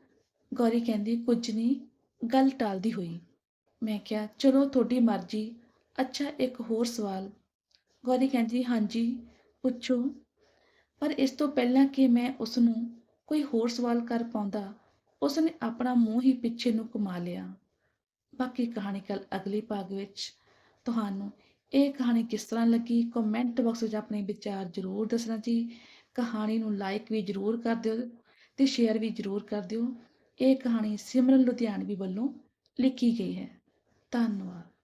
ਗੌਰੀ ਕਹਿੰਦੀ, ਕੁਝ ਨਹੀਂ, ਗੱਲ ਟਾਲਦੀ ਹੋਈ। ਮੈਂ ਕਿਹਾ, ਚਲੋ, ਤੁਹਾਡੀ ਮਰਜ਼ੀ। ਅੱਛਾ, ਇੱਕ ਹੋਰ ਸਵਾਲ। ਗੌਰੀ ਕਹਿੰਦੀ, ਹਾਂਜੀ, ਪੁੱਛੋ। ਪਰ ਇਸ ਤੋਂ ਪਹਿਲਾਂ ਕਿ ਮੈਂ ਉਸ ਨੂੰ ਕੋਈ ਹੋਰ ਸਵਾਲ ਕਰ ਪਾਉਂਦਾ ਉਸ ਨੇ ਆਪਣਾ ਮੂੰਹ ਹੀ ਪਿੱਛੇ ਨੂੰ ਘੁਮਾ ਲਿਆ। ਬਾਕੀ ਕਹਾਣੀ ਕੱਲ ਅਗਲੀ ਭਾਗ ਵਿੱਚ ਤੁਹਾਨੂੰ ਇਹ ਕਹਾਣੀ ਕਿਸ ਤਰ੍ਹਾਂ ਲੱਗੀ? ਕਮੈਂਟ ਬਾਕਸ ਵਿੱਚ ਆਪਣੇ ਵਿਚਾਰ ਜ਼ਰੂਰ ਦੱਸਣਾ ਜੀ। ਕਹਾਣੀ ਨੂੰ ਲਾਈਕ ਵੀ ਜ਼ਰੂਰ ਕਰ ਦਿਓ ਤੇ ਸ਼ੇਅਰ ਵੀ ਜ਼ਰੂਰ ਕਰ ਦਿਓ। ਇਹ ਕਹਾਣੀ ਸਿਮਰਨ ਲੁਧਿਆਣਵੀ ਵੱਲੋਂ ਲਿਖੀ ਗਈ ਹੈ। ਧੰਨਵਾਦ।